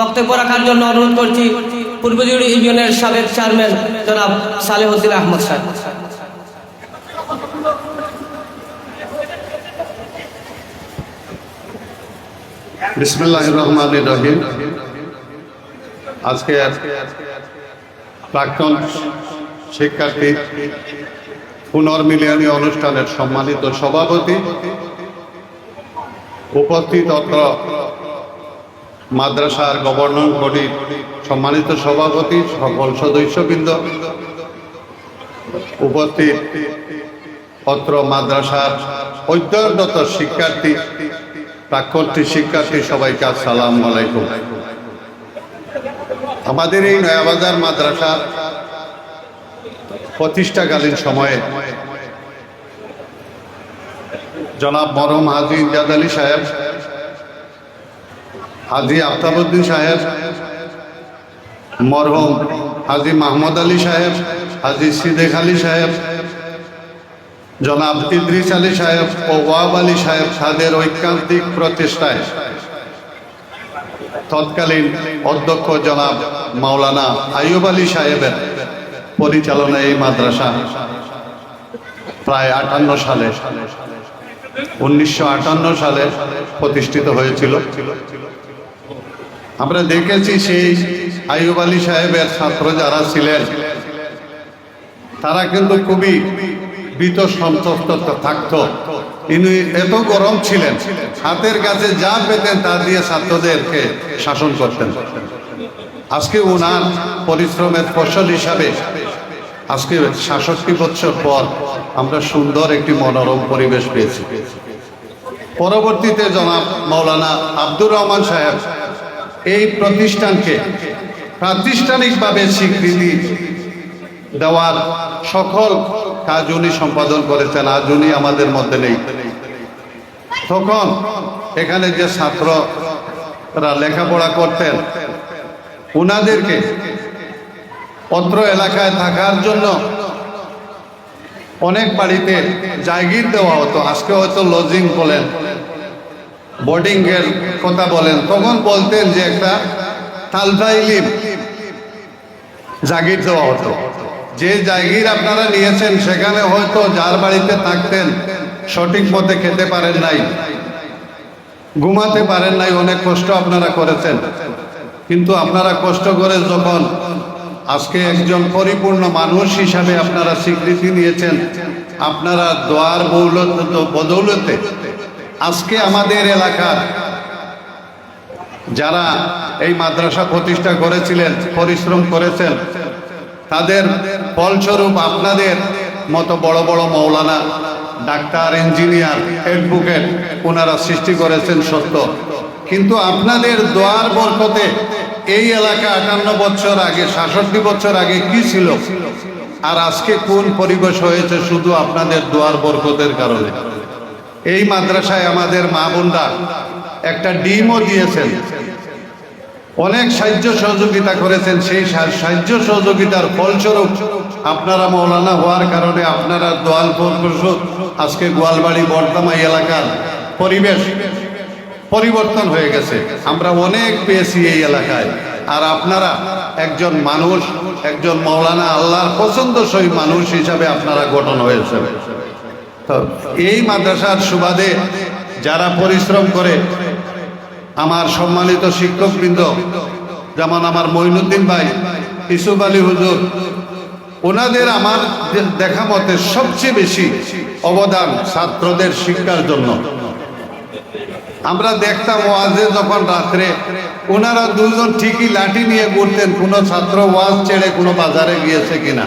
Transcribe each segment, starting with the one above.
বক্তব্য রাখার জন্য অনুরোধ করছি পূর্বজুড়ি ইউনিয়নের সাবেক চেয়ারম্যান জনাব সালেহুদ্দিন আহমদ সাহেব। বিসমুল্লাহ রহমান রহিম। আজকে প্রাক্তন শিক্ষার্থী পুনর্মিলনী অনুষ্ঠানের সম্মানিত সভাপতি, উপস্থিত মাদ্রাসার গভর্নর বডির সম্মানিত সভাপতি সকল সদস্যবৃন্দ, উপস্থিত অত্র মাদ্রাসার অধ্যয়নরত শিক্ষার্থী প্রাক্তী শিক্ষার্থী সবাইকে আসসালাম আলাইকুম। আমাদের এই নয়াবাজার মাদ্রাসা প্রতিষ্ঠাকালীন সময়ে জনাব মরম হাজি ইমদাদ আলী সাহেব হাজি আফতাবুদ্দিন সাহেব, মরহম হাজি মাহমুদ আলী সাহেব, হাজি সিদ্দিক আলী সাহেব, জনাব ইদ্রিস আলী সাহেব ও ওয়াব আলী সাহেব তাদের ঐকান্তিক প্রচেষ্টায় তৎকালীন অধ্যক্ষ জনাব মাওলানা আইয়ুব আলী সাহেবের পরিচালনায় এই মাদ্রাসা প্রায় আটান্ন সালে, উনিশশো আটান্ন সালে প্রতিষ্ঠিত হয়েছিল। আমরা দেখেছি সেই আইয়ুব আলী সাহেবের ছাত্র যারা ছিলেন, তারা কিন্তু খুবই ভীত সন্তুষ্ট থাকতো। ইনি এত গরম ছিলেন, হাতের কাছে যা পেতেন তা দিয়ে ছাত্রদেরকে শাসন করতেন। আজকে ওনার পরিশ্রমের ফসল হিসাবে আজকে সাতষট্টি বছর পর আমরা সুন্দর একটি মনোরম পরিবেশ পেয়েছি। পরবর্তীতে জনাব মৌলানা আব্দুর রহমান সাহেব এই প্রতিষ্ঠানকে প্রাতিষ্ঠানিকভাবে স্বীকৃতি দেওয়ার সকল কাজ উনি সম্পাদন করেছেন, আজ উনি আমাদের মধ্যে নেই। তখন এখানে যে ছাত্ররা লেখাপড়া করতেন, উনাদেরকে অত্র এলাকায় থাকার জন্য অনেক বাড়িতে জায়গির দেওয়া হতো। আজকে হয়তো লজিং বলেন বোর্ডিং এর কথা বলেন, তখন বলতেন যে একটা তালফাইলিম জাগির দেওয়া হতো। যে জায়গির আপনারা নিয়েছেন, সেখানে হয়তো যার বাড়িতে থাকতেন, সঠিক মতে খেতে পারেন নাই, ঘুমাতে পারেন নাই, অনেক কষ্ট আপনারা করেছেন। কিন্তু আপনারা কষ্ট করে যখন আজকে একজন পরিপূর্ণ মানুষ হিসাবে আপনারা স্বীকৃতি নিয়েছেন, আপনারা দোয়ার বৌলত বদৌলতে আজকে আমাদের এলাকার যারা এই মাদ্রাসা প্রতিষ্ঠা করেছিলেন, পরিশ্রম করেছেন, তাদের ফলস্বরূপ আপনাদের মতো বড় বড় মৌলানা, ডাক্তার, ইঞ্জিনিয়ার, অ্যাডভোকেট ওনারা সৃষ্টি করেছেন সত্য। কিন্তু আপনাদের দোয়ার বরকতে এই এলাকা আটান্ন বছর আগে, সাতষট্টি বছর আগে কি ছিল? আর আজকে কোন পরিবেশ হয়েছে শুধু আপনাদের দোয়ার বরকতের কারণে? এই মাদ্রাসায় আমাদের মা বোনরা একটা ডিমও দিয়েছেন। অনেক সাহায্য সহযোগিতা করেছেন। সেই সাহায্য সহযোগিতার ফলস্বরূপ আপনারা মৌলানা হওয়ার কারণে আপনারা দোয়াল পরিষদ আজকে গোয়ালবাড়ি বর্তমাই এলাকার পরিবেশ পরিবর্তন হয়ে গেছে। আমরা অনেক পেয়েছি এই এলাকায়। আর আপনারা একজন মানুষ, একজন মৌলানা আল্লাহর পছন্দসই মানুষ হিসাবে আপনারা গঠন হয়েছে এই মাদ্রাসার সুবাদে যারা পরিশ্রম করে, আমার সম্মানিত শিক্ষকবৃন্দ, যেমন আমার মঈনুদ্দিন ভাই, ইসুফ আলী হুজুর, ওনাদের আমার দেখা মতে সবচেয়ে বেশি অবদান ছাত্রদের শিক্ষার জন্য। আমরা দেখতাম ওয়াজে যখন রাত্রে ওনারা দুজন ঠিকই লাঠি নিয়ে ঘুরতেন, কোনো ছাত্র ওয়াজ ছেড়ে কোনো বাজারে গিয়েছে কিনা।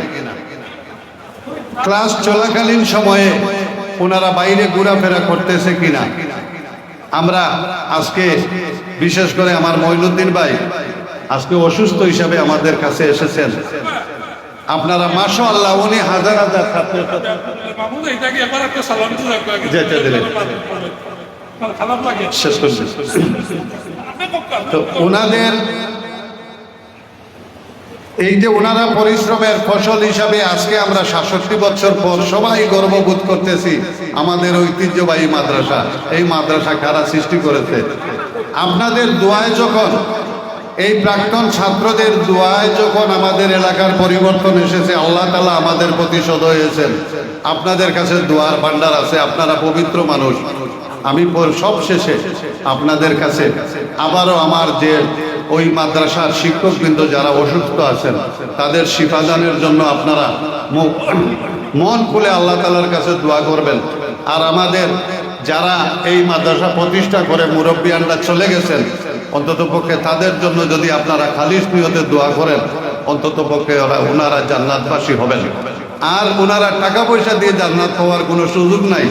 ক্লাস চলাকালীন সময়ে ওনারা বাইরে ঘোরাফেরা করতেছে কিনা? আমরা আজকে বিশেষ করে আমার মঈনুদ্দিন ভাই আজকে অসুস্থ হিসাবে আমাদের কাছে এসেছেন। আপনারা মাসা আল্লাহ উনি হাজার হাজার ছাত্র যেতে দিলেন। শেষ করছি। তো ওনাদের এই যে ওনারা পরিশ্রমের ফসল হিসাবে আজকে আমরা সাতষট্টি বছর পর সবাই গর্ববোধ করতেছি আমাদের ঐতিহ্যবাহী মাদ্রাসা। এই মাদ্রাসা কারা সৃষ্টি করেছে? আপনাদের দোয়ায় যখন, এই প্রাক্তন ছাত্রদের দোয়ায় যখন আমাদের এলাকার পরিবর্তন এসেছে, আল্লাহ তালা আমাদের প্রতি সদ হয়েছেন। আপনাদের কাছে দোয়ার ভান্ডার আছে, আপনারা পবিত্র মানুষ। আমি সব শেষে আপনাদের কাছে আবারও আমার যে ওই মাদ্রাসার শিক্ষক শিক্ষকবৃন্দ যারা অসুস্থ আছেন, তাদের শিফাদানের জন্য আপনারা মন খুলে আল্লাহ তালার কাছে দোয়া করবেন। আর আমাদের যারা এই মাদ্রাসা প্রতিষ্ঠা করে মুরব্বিয়ানরা চলে গেছেন, অন্তত পক্ষে তাদের জন্য যদি আপনারা খালিস নিয়তে দোয়া করেন, অন্তত পক্ষে ওরা ওনারা জান্নাতবাসী হবেন। আর ওনারা টাকা পয়সা দিয়ে জান্নাত হওয়ার কোনো সুযোগ নাই।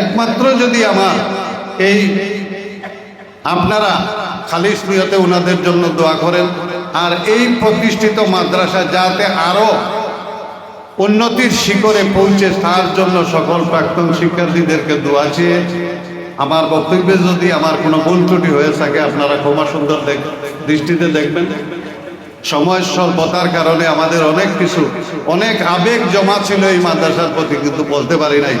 একমাত্র যদি আমার এই আপনারা খালিস নিয়তে ওনাদের জন্য দোয়া করেন। আর এই প্রতিষ্ঠিত মাদ্রাসা যাতে আরও উন্নতির শিখরে পৌঁছে, তার জন্য সকল প্রাক্তন শিক্ষার্থীদেরকে দোয়া চেয়ে, আমার বক্তব্যে যদি আমার কোনো ভুল ত্রুটি হয়ে থাকে, আপনারা ক্ষমা সুন্দর দৃষ্টিতে দেখবেন। সময় স্বল্পতার কারণে আমাদের অনেক কিছু, অনেক আবেগ জমা ছিল এই মাদ্রাসার প্রতি, কিন্তু বলতে পারি নাই।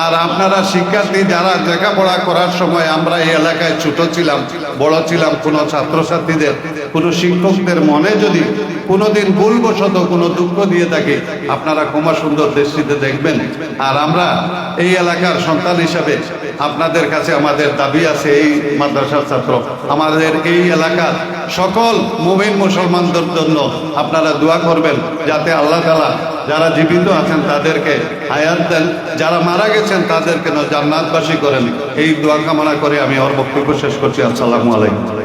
আর আপনারা শিক্ষার্থী যারা লেখাপড়া করার সময় আমরা এই এলাকায় ছোট ছিলাম, বড় ছিলাম, কোনো ছাত্রছাত্রীদের, কোনো শিক্ষকদের মনে যদি কোনোদিন ভুলবশত কোনো দুঃখ দিয়ে থাকে, আপনারা ক্ষমা সুন্দর দৃষ্টিতে দেখবেন। আর আমরা এই এলাকার সন্তান হিসাবে আপনাদের কাছে আমাদের দাবি আছে এই মাদ্রাসার ছাত্র। আমাদের এই এলাকার সকল মুমিন মুসলমানদের জন্য আপনারা দোয়া করবেন, যাতে আল্লাহ তালা যারা জীবিত আছেন তাদেরকে হায়াত দেন। যারা মারা গেছেন তাদেরকে জান্নাতবাসী করেন। এই দোয়া কামনা করে আমি আমার বক্তব্য শেষ করছি। আসসালামু আলাইকুম।